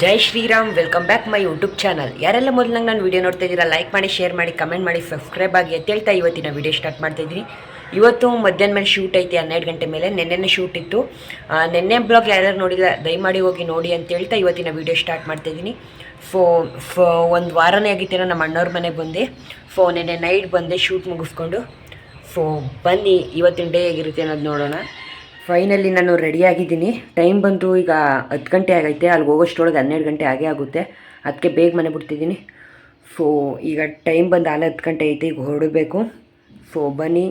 Jai Shri Ram welcome back my YouTube channel ಯಾರೆಲ್ಲ ಮೊದಲಾಗ ನಾನು ವೀಡಿಯೋ ನೋಡ್ತಾ ಇದ್ದೀರಾ ಲೈಕ್ ಮಾಡಿ ಶೇರ್ ಮಾಡಿ ಕಮೆಂಟ್ ಮಾಡಿ ಸಬ್ಸ್ಕ್ರೈಬ್ ಆಗಿ ಅಂತ ಹೇಳ್ತಾ ಇವತ್ತಿನ ವಿಡಿಯೋ ಸ್ಟಾರ್ಟ್ ಮಾಡ್ತಾ ಇದ್ದೀನಿ. ಇವತ್ತು ಮಧ್ಯಾಹ್ನ ಮೇಲೆ ಶೂಟ್ ಐತೆ, ಹನ್ನೆರಡು ಗಂಟೆ ಮೇಲೆ. ನೆನ್ನೆನೇ ಶೂಟ್ ಇತ್ತು. ನೆನ್ನೆ ಬ್ಲಾಗ್ ಯಾರ್ಯಾರು ನೋಡಿಲ್ಲ, ದಯಮಾಡಿ ಹೋಗಿ ನೋಡಿ ಅಂತ ಹೇಳ್ತಾ ಇವತ್ತಿನ ವಿಡಿಯೋ ಸ್ಟಾರ್ಟ್ ಮಾಡ್ತಾ ಇದ್ದೀನಿ. ಫೋ ಫೋ, ಒಂದು ವಾರನೇ ಆಗಿತ್ತೇನೋ, ನಮ್ಮ ಅಣ್ಣವ್ರ ಮನೆಗೆ ಬಂದೆ. ಫೋ, ನೆನ್ನೆ ನೈಟ್ ಬಂದೆ ಶೂಟ್ ಮುಗಿಸ್ಕೊಂಡು. ಫೋ, ಬನ್ನಿ, ಇವತ್ತಿನ ಡೇ ಹೇಗಿರುತ್ತೆ ಅನ್ನೋದು ನೋಡೋಣ. ಫೈನಲಿ ನಾನು ರೆಡಿ ಆಗಿದ್ದೀನಿ. ಟೈಮ್ ಬಂತು ಈಗ ಹತ್ತು ಗಂಟೆ ಆಗೈತೆ. ಅಲ್ಲಿಗೆ ಹೋಗೋಷ್ಟೊಳಗೆ ಹನ್ನೆರಡು ಗಂಟೆ ಆಗೇ ಆಗುತ್ತೆ. ಅದಕ್ಕೆ ಬೇಗ ಮನೆ ಬಿಡ್ತಿದ್ದೀನಿ. ಸೊ ಈಗ ಟೈಮ್ ಬಂದು ಆಲೆ ಹತ್ತು ಗಂಟೆ ಐತೆ. ಈಗ ಹೊರಡಬೇಕು. ಸೊ ಬನ್ನಿ.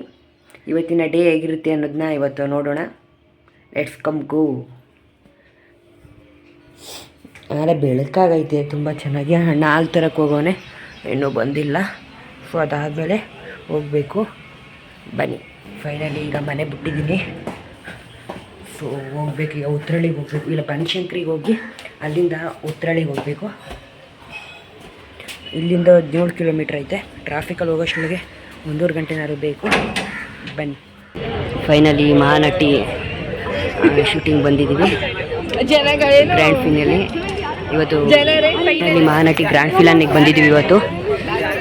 ಇವತ್ತಿನ ಡೇ ಹೇಗಿರುತ್ತೆ ಅನ್ನೋದನ್ನ ಇವತ್ತು ನೋಡೋಣ. ಲೆಟ್ಸ್ ಕಮ್ ಗೋ ಆಮೇಲೆ ಬೆಳಕಾಗೈತೆ. ತುಂಬ ಚೆನ್ನಾಗಿ ಹಾಲು ತರಕ್ಕೆ ಹೋಗೋನೆ. ಇನ್ನೂ ಬಂದಿಲ್ಲ. ಸೊ ಅದಾದಮೇಲೆ ಹೋಗಬೇಕು. ಬನ್ನಿ. ಫೈನಲಿ ಈಗ ಮನೆ ಬಿಟ್ಟಿದ್ದೀನಿ. ಸೊ ಹೋಗ್ಬೇಕು ಈಗ ಉತ್ತರಳಿಗೆ ಹೋಗ್ಬೇಕು. ಇಲ್ಲ ಬನಶಂಕರಿಗೆ ಹೋಗಿ ಅಲ್ಲಿಂದ ಉತ್ತರಳಿಗೆ ಹೋಗಬೇಕು. ಇಲ್ಲಿಂದ ಹದಿನೇಳು ಕಿಲೋಮೀಟ್ರ್ ಐತೆ. ಟ್ರಾಫಿಕಲ್ಲಿ ಹೋಗೋಷ್ಟೊಳಗೆ ಒಂದೂವರೆ ಗಂಟೆನಾದ್ರು ಬೇಕು. ಬನ್ನಿ. ಫೈನಲಿ ಮಹಾನಟಿ ಶೂಟಿಂಗ್ ಬಂದಿದ್ದೀವಿ ಗ್ರ್ಯಾಂಡ್ ಫಿನಲ್ಲಿ ಇವತ್ತು ಇಲ್ಲಿ ಮಹಾನಟಿ ಗ್ರ್ಯಾಂಡ್ ಫಿಲಾನಿಗೆ ಬಂದಿದ್ದೀವಿ ಇವತ್ತು.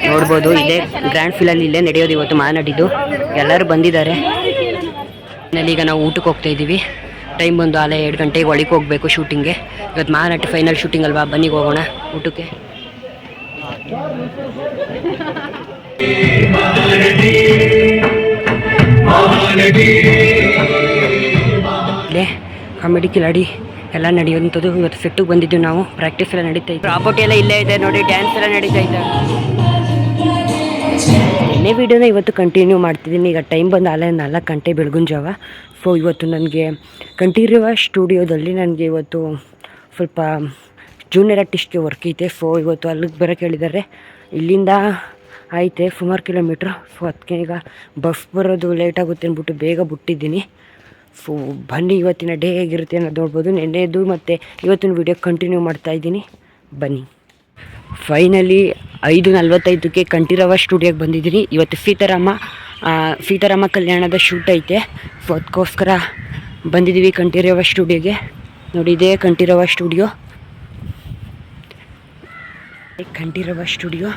ನೋಡ್ಬೋದು ಇದೇ ಗ್ರ್ಯಾಂಡ್ ಫಿಲನ್ ಇಲ್ಲೇ ನಡೆಯೋದು ಇವತ್ತು ಮಹಾನಟಿದು. ಎಲ್ಲರೂ ಬಂದಿದ್ದಾರೆ. ಫೈನಲಿ ಈಗ ನಾವು ಊಟಕ್ಕೆ ಹೋಗ್ತಾ ಇದ್ದೀವಿ ಟೈಮ್ ಬಂದು ಅಲ್ಲೇ ಎರಡು ಗಂಟೆಗೆ ಒಳಗೆ ಹೋಗಬೇಕು ಶೂಟಿಂಗ್ಗೆ. ಇವತ್ತು ಮಹಾನಟಿ ಫೈನಲ್ ಶೂಟಿಂಗ್ ಅಲ್ವಾ? ಬನ್ನಿಗೆ ಹೋಗೋಣ ಊಟಕ್ಕೆ. ಕಾಮಿಡಿ ಕಿಲಾಡಿ ಎಲ್ಲ ನಡೆಯುವಂಥದ್ದು ಇವತ್ತು ಸೆಟ್ಟಿಗೆ ಬಂದಿದ್ದೀವಿ ನಾವು. ಪ್ರಾಕ್ಟೀಸ್ ಎಲ್ಲ ನಡೀತಾ ಇತ್ತು ಪ್ರಾಪರ್ಟಿ ಎಲ್ಲ ಇಲ್ಲೇ ಇದೆ ನೋಡಿ ಡ್ಯಾನ್ಸ್ ಎಲ್ಲ ನಡೀತಾ ಇದೆ. ನಿನ್ನೆ ವೀಡಿಯೋನ ಇವತ್ತು ಕಂಟಿನ್ಯೂ ಮಾಡ್ತಿದ್ದೀನಿ. ಈಗ ಟೈಮ್ ಬಂದು ಅಲ್ಲೇ ನಾಲ್ಕು ಗಂಟೆ ಬೆಳಗಿನ ಜಾವ. ಸೊ ಇವತ್ತು ನನಗೆ ಕಂಠೀರವ ಸ್ಟುಡಿಯೋದಲ್ಲಿ ನನಗೆ ಇವತ್ತು ಸ್ವಲ್ಪ ಜೂನಿಯರ್ ಆರ್ಟಿಸ್ಟ್ಗೆ ವರ್ಕ್ ಐತೆ. ಸೊ ಇವತ್ತು ಅಲ್ಲಿಗೆ ಬರೋಕೆ ಹೇಳಿದ್ದಾರೆ ಇಲ್ಲಿಂದ ಐತೆ, ಸುಮಾರು ಕಿಲೋಮೀಟ್ರ್ ಸೊ ಅದಕ್ಕೆ ಈಗ ಬಸ್ ಬರೋದು ಲೇಟ್ ಆಗುತ್ತೆ ಅಂದ್ಬಿಟ್ಟು ಬೇಗ ಬಿಟ್ಟಿದ್ದೀನಿ. ಸೊ ಬನ್ನಿ ಇವತ್ತಿನ ಡೇ ಹೇಗಿರುತ್ತೆ ಅನ್ನೋದು ನೋಡ್ಬೋದು. ನೆನ್ನೆದು ಮತ್ತು ಇವತ್ತಿನ ವೀಡಿಯೋ ಕಂಟಿನ್ಯೂ ಮಾಡ್ತಾ ಇದ್ದೀನಿ. ಬನ್ನಿ. ಫೈನಲಿ ಐದು ನಲ್ವತ್ತೈದಕ್ಕೆ ಕಂಠೀರವ ಸ್ಟುಡಿಯೋಗೆ ಬಂದಿದ್ದೀನಿ. ಇವತ್ತು ಸೀತಾರಾಮ ಸೀತಾರಾಮ ಕಲ್ಯಾಣದ ಶೂಟ್ ಐತೆ. ಸೊ ಅದಕ್ಕೋಸ್ಕರ ಬಂದಿದ್ದೀವಿ ಕಂಠೀರವ ಸ್ಟುಡಿಯೋಗೆ. ನೋಡಿ, ಇದೇ Kanteerava studio. Kanteerava studio.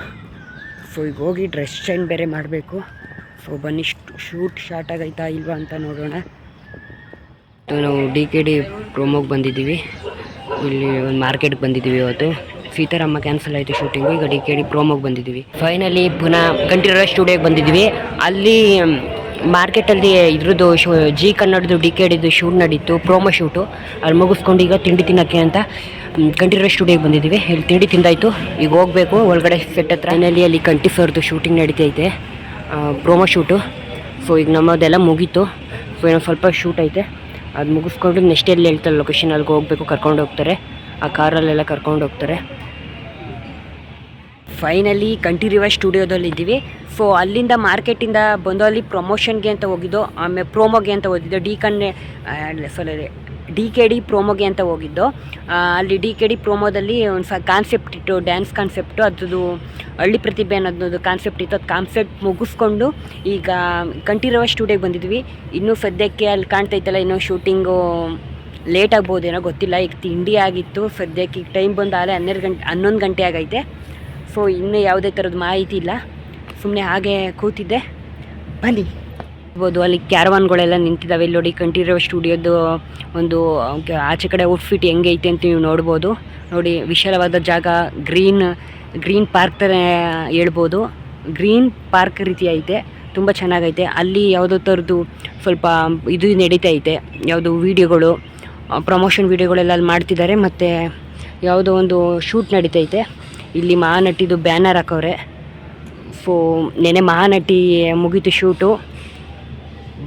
So ಈಗ ಹೋಗಿ ಡ್ರೆಸ್ ಚೇಂಜ್ ಬೇರೆ ಮಾಡಬೇಕು. ಸೊ ಬನ್ನಿ ಶೂಟ್ ಶಾರ್ಟ್ ಆಗೈತಾ ಇಲ್ವಾ ಅಂತ ನೋಡೋಣ. ನಾವು ಡಿ ಕೆ ಡಿ ಪ್ರೋಮೋಗೆ ಬಂದಿದ್ದೀವಿ. ಇಲ್ಲಿ ಒಂದು ಮಾರ್ಕೆಟ್ಗೆ ಬಂದಿದ್ದೀವಿ ಇವತ್ತು. ಸೀತಾರಾಮ ಕ್ಯಾನ್ಸಲ್ ಆಯಿತು ಶೂಟಿಂಗು ಈಗ ಡಿ ಕೆ ಡಿ ಪ್ರೋಮೋಗೆ ಬಂದಿದ್ದೀವಿ. ಫೈನಲಿ ಪುನಃ ಕಂಠೀರವ ಸ್ಟುಡಿಯೋಗೆ ಬಂದಿದ್ದೀವಿ. ಅಲ್ಲಿ ಮಾರ್ಕೆಟಲ್ಲಿ ಇದ್ರದ್ದು ಶೂ, ಜಿ ಕನ್ನಡದ್ದು ಡಿ ಕೆ ಡಿದು ಶೂಟ್ ನಡೀತು ಪ್ರೋಮೋ ಶೂಟು ಅಲ್ಲಿ ಮುಗಿಸ್ಕೊಂಡು ಈಗ ತಿಂಡಿ ತಿನ್ನೋಕ್ಕೆ ಅಂತ ಕಂಠೀರವ ಸ್ಟುಡಿಯೋಗೆ ಬಂದಿದ್ದೀವಿ. ಇಲ್ಲಿ ತಿಂಡಿ ತಿಂದಾಯಿತು. ಈಗ ಹೋಗಬೇಕು, ಒಳಗಡೆ ಸೆಟ್ ಹತ್ರ. ಫೈನಲಿ ಅಲ್ಲಿ ಕಂಠಿ ಸರ್ದು ಶೂಟಿಂಗ್ ನಡೀತೈತೆ. ಪ್ರೋಮೋ ಶೂಟು ಸೊ ಈಗ ನಮ್ಮದೆಲ್ಲ ಮುಗೀತು. ಸೊ ಏನೋ ಸ್ವಲ್ಪ ಶೂಟ್ ಐತೆ. ಅದು ಮುಗಿಸ್ಕೊಂಡು ನೆಕ್ಸ್ಟ್ ಎಲ್ಲಿ ಹೇಳ್ತಾರೆ ಲೊಕೇಶನ್ ಅಲ್ಲಿಗೆ ಹೋಗ್ಬೇಕು, ಕರ್ಕೊಂಡು ಹೋಗ್ತಾರೆ. ಆ ಕಾರಲ್ಲೆಲ್ಲ ಕರ್ಕೊಂಡು ಹೋಗ್ತಾರೆ. ಫೈನಲಿ ಕಂಠೀರಿವ ಸ್ಟುಡಿಯೋದಲ್ಲಿ ಇದ್ದೀವಿ. ಸೊ ಅಲ್ಲಿಂದ ಮಾರ್ಕೆಟಿಂದ ಬಂದು ಅಲ್ಲಿ ಪ್ರಮೋಷನ್ಗೆ ಅಂತ ಹೋಗಿದ್ದು, ಆಮೇಲೆ ಪ್ರೋಮೋಗೆ ಅಂತ ಹೋಗಿದ್ದು ಡಿ ಕನ್ನೆ ಸಾರಿ ಡಿ ಕೆ ಡಿ ಪ್ರೋಮೋಗೆ ಅಂತ ಹೋಗಿದ್ದು. ಅಲ್ಲಿ ಡಿ ಕೆ ಡಿ ಪ್ರೋಮೋದಲ್ಲಿ ಒಂದು ಸ ಕಾನ್ಸೆಪ್ಟ್ ಇತ್ತು ಡ್ಯಾನ್ಸ್ ಕಾನ್ಸೆಪ್ಟು ಅದ್ರದ್ದು ಹಳ್ಳಿ ಪ್ರತಿಭೆ ಅನ್ನೋದು ಕಾನ್ಸೆಪ್ಟ್ ಇತ್ತು. ಅದು ಕಾನ್ಸೆಪ್ಟ್ ಮುಗಿಸ್ಕೊಂಡು ಈಗ ಕಂಠೀರವ ಸ್ಟುಡಿಯೋಗೆ ಬಂದಿದ್ವಿ. ಇನ್ನೂ ಸದ್ಯಕ್ಕೆ ಅಲ್ಲಿ ಕಾಣ್ತಾ ಇತ್ತಲ್ಲ, ಇನ್ನೂ ಶೂಟಿಂಗು ಲೇಟ್ ಆಗ್ಬೋದೇನೋ ಗೊತ್ತಿಲ್ಲ. ಈಗ ತಿಂಡಿ ಆಗಿತ್ತು, ಸದ್ಯಕ್ಕೆ ಈಗ ಟೈಮ್ ಬಂದು ಹನ್ನೆರಡು ಗಂಟೆ, ಹನ್ನೊಂದು ಗಂಟೆ ಆಗೈತೆ. ಸೊ ಇನ್ನೂ ಯಾವುದೇ ಥರದ ಮಾಹಿತಿ ಇಲ್ಲ. ಸುಮ್ಮನೆ ಹಾಗೆ ಕೂತಿದ್ದೆ. ಬನ್ನಿ. ಇರ್ಬೋದು, ಅಲ್ಲಿ ಕ್ಯಾರವಾನ್ಗಳೆಲ್ಲ ನಿಂತಿದ್ದಾವೆ. ಇಲ್ಲಿ ನೋಡಿ, ಕಂಠೀರವ ಸ್ಟುಡಿಯೋದು ಒಂದು ಆಚೆ ಕಡೆ ಔಟ್ಫಿಟ್ ಹೆಂಗೆ ಐತೆ ಅಂತ ನೀವು ನೋಡ್ಬೋದು. ನೋಡಿ, ವಿಶಾಲವಾದ ಜಾಗ, ಗ್ರೀನ್ ಗ್ರೀನ್ ಪಾರ್ಕ್ ಥರ ಹೇಳ್ಬೋದು. ಗ್ರೀನ್ ಪಾರ್ಕ್ ರೀತಿ ಐತೆ. ತುಂಬ ಚೆನ್ನಾಗೈತೆ. ಅಲ್ಲಿ ಯಾವುದೋ ಥರದ್ದು ಸ್ವಲ್ಪ ಇದು ನಡೀತಾ ಐತೆ. ಯಾವುದು ವೀಡಿಯೋಗಳು, ಪ್ರಮೋಷನ್ ವೀಡಿಯೋಗಳೆಲ್ಲ ಅಲ್ಲಿ ಮಾಡ್ತಿದ್ದಾರೆ. ಮತ್ತು ಯಾವುದೋ ಒಂದು ಶೂಟ್ ನಡೀತೈತೆ ಇಲ್ಲಿ ಮಹಾನಟಿದು ಬ್ಯಾನರ್ ಹಾಕವ್ರೆ. ಫೋ ನೆನೆ ಮಹಾನಟಿ ಮುಗೀತು ಶೂಟು.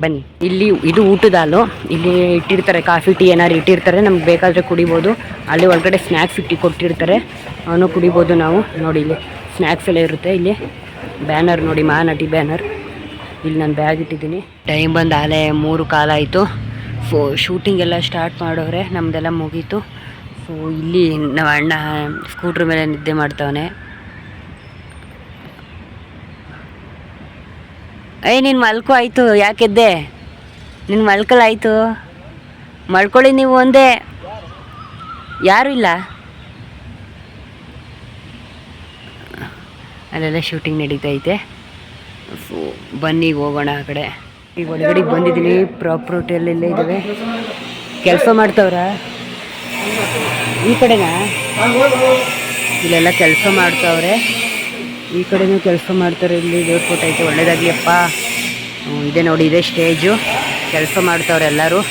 ಬನ್ನಿ. ಇಲ್ಲಿ ಇದು ಊಟದ ಹಾಲು. ಇಲ್ಲಿ ಇಟ್ಟಿರ್ತಾರೆ ಕಾಫಿ, ಟೀ ಏನಾದ್ರು ಇಟ್ಟಿರ್ತಾರೆ. ನಮ್ಗೆ ಬೇಕಾದರೆ ಕುಡಿಬೋದು. ಅಲ್ಲಿ ಒಳಗಡೆ ಸ್ನ್ಯಾಕ್ಸ್ ಇಟ್ಟು ಕೊಟ್ಟಿರ್ತಾರೆ. ಅವನು ಕುಡಿಬೋದು ನಾವು. ನೋಡಿ ಇಲ್ಲಿ ಸ್ನ್ಯಾಕ್ಸ್ ಎಲ್ಲ ಇರುತ್ತೆ. ಇಲ್ಲಿ ಬ್ಯಾನರ್ ನೋಡಿ, ಮಹಾನಟಿ ಬ್ಯಾನರ್. ಇಲ್ಲಿ ನಾನು ಬ್ಯಾಗ್ ಇಟ್ಟಿದ್ದೀನಿ. ಟೈಮ್ ಬಂದು ಆಲೆ ಮೂರು ಕಾಲ ಆಯಿತು. ಫೋ ಶೂಟಿಂಗ್ ಎಲ್ಲ ಸ್ಟಾರ್ಟ್ ಮಾಡೋರೆ ನಮ್ಮದೆಲ್ಲ ಮುಗೀತು. ಸೊ ಇಲ್ಲಿ ನಮ್ಮ ಅಣ್ಣ ಸ್ಕೂಟ್ರ್ ಮೇಲೆ ನಿದ್ದೆ ಮಾಡ್ತವನೆ. ಏಯ್ ನಿನ್ನ ಮಲ್ಕೋ, ಆಯಿತು. ಯಾಕೆದ್ದೆ ನಿನ್ನ ಮಲ್ಕಲಾಯಿತು. ಮಲ್ಕೊಳ್ಳಿ ನೀವು ಒಂದೇ. ಯಾರು ಇಲ್ಲ. ಅಲ್ಲೆಲ್ಲ ಶೂಟಿಂಗ್ ನಡೀತೈತೆ. ಸೊ ಬನ್ನಿ, ಹೋಗೋಣ ಆ ಕಡೆ. ಈಗ ಒಳಗಡೆಗೆ ಬಂದಿದ್ದೀನಿ. ಪ್ರಾಪರ್ಟಿಯಲ್ಲಿ ಇದ್ದಾವೆ. ಕೆಲಸ ಮಾಡ್ತವ್ರಾ? ಈ ಕಡೆನಾ? ಇಲ್ಲೆಲ್ಲ ಕೆಲಸ ಮಾಡ್ತಾವ್ರೆ. ಈ ಕಡೆನೂ ಕೆಲಸ ಮಾಡ್ತಾರೆ ಇಲ್ಲಿ. ದೇವ್ರ ಫೋಟೋ ಐತೆ, ಒಳ್ಳೇದಾಗ್ಲಿಯಪ್ಪ. ಇದೆ ನೋಡಿ, ಇದೆ ಸ್ಟೇಜು. ಕೆಲಸ ಮಾಡ್ತಾವ್ರೆ ಎಲ್ಲರೂ.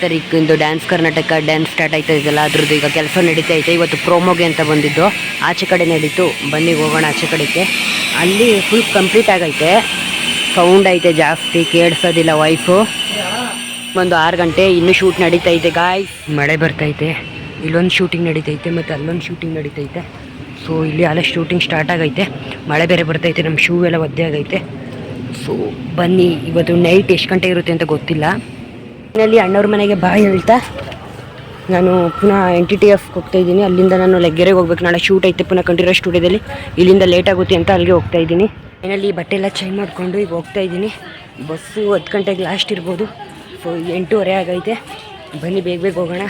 ಸರಿ ಇಂದು ಡ್ಯಾನ್ಸ್ ಕರ್ನಾಟಕ, ಡ್ಯಾನ್ಸ್ ಸ್ಟಾರ್ಟ್ ಆಯ್ತಾ ಇದೆಲ್ಲ. ಅದ್ರದ್ದು ಈಗ ಕೆಲಸ ನಡೀತಾ ಐತೆ. ಇವತ್ತು ಪ್ರೋಮೋಗೆ ಅಂತ ಬಂದಿದ್ದು. ಆಚೆ ಕಡೆ ನಡೀತು. ಬನ್ನಿ, ಹೋಗೋಣ ಆಚೆ ಕಡೆಗೆ. ಅಲ್ಲಿ ಫುಲ್ ಕಂಪ್ಲೀಟ್ ಆಗೈತೆ. ಸೌಂಡ್ ಐತೆ ಜಾಸ್ತಿ, ಕೇಳಿಸೋದಿಲ್ಲ ವೈಫು ಒಂದು ಆರು ಗಂಟೆ ಇನ್ನೂ ಶೂಟ್ ನಡೀತೈತೆ ಗಾಯ್ ಮಳೆ ಬರ್ತೈತೆ ಇಲ್ಲೊಂದು ಶೂಟಿಂಗ್ ನಡೀತೈತೆ ಮತ್ತು ಅಲ್ಲೊಂದು ಶೂಟಿಂಗ್ ನಡೀತೈತೆ. ಸೊ ಇಲ್ಲಿ ಅಲ್ಲೇ ಶೂಟಿಂಗ್ ಸ್ಟಾರ್ಟ್ ಆಗೈತೆ. ಮಳೆ ಬೇರೆ ಬರ್ತೈತೆ ನಮ್ಮ ಶೂ ಎಲ್ಲ ಒದ್ದೆ ಆಗೈತೆ. ಸೊ ಬನ್ನಿ, ಇವತ್ತು ನೈಟ್ ಎಷ್ಟು ಗಂಟೆ ಇರುತ್ತೆ ಅಂತ ಗೊತ್ತಿಲ್ಲ. ಅಲ್ಲಿ ಅಣ್ಣವ್ರ ಮನೆಗೆ ಬಾ ಹೇಳ್ತಾ. ನಾನು ಪುನಃ ಎನ್ ಟಿ ಟಿ ಎಫ್ ಹೋಗ್ತಾ ಇದ್ದೀನಿ. ಅಲ್ಲಿಂದ ನಾನು ಲೆಗ್ಗೆರೆಗೆ ಹೋಗ್ಬೇಕು. ನಾಳೆ ಶೂಟ್ ಐತೆ ಪುನಃ ಕಂಠೀರವ ಸ್ಟುಡಿಯೋದಲ್ಲಿ ಇಲ್ಲಿಂದ ಲೇಟ್ ಆಗುತ್ತೆ ಅಂತ ಅಲ್ಲಿಗೆ ಹೋಗ್ತಾ ಇದ್ದೀನಿ. ಮನೆಯಲ್ಲಿ ಬಟ್ಟೆ ಎಲ್ಲ ಚೇಂಜ್ ಮಾಡಿಕೊಂಡು ಈಗ ಹೋಗ್ತಾ ಇದ್ದೀನಿ. ಬಸ್ಸು ಹತ್ತು ಗಂಟೆಗೆ ಲಾಸ್ಟ್ ಇರ್ಬೋದು. ಸೊ ಎಂಟೂವರೆ ಆಗೈತೆ. ಬನ್ನಿ, ಬೇಗ ಬೇಗ ಹೋಗೋಣ.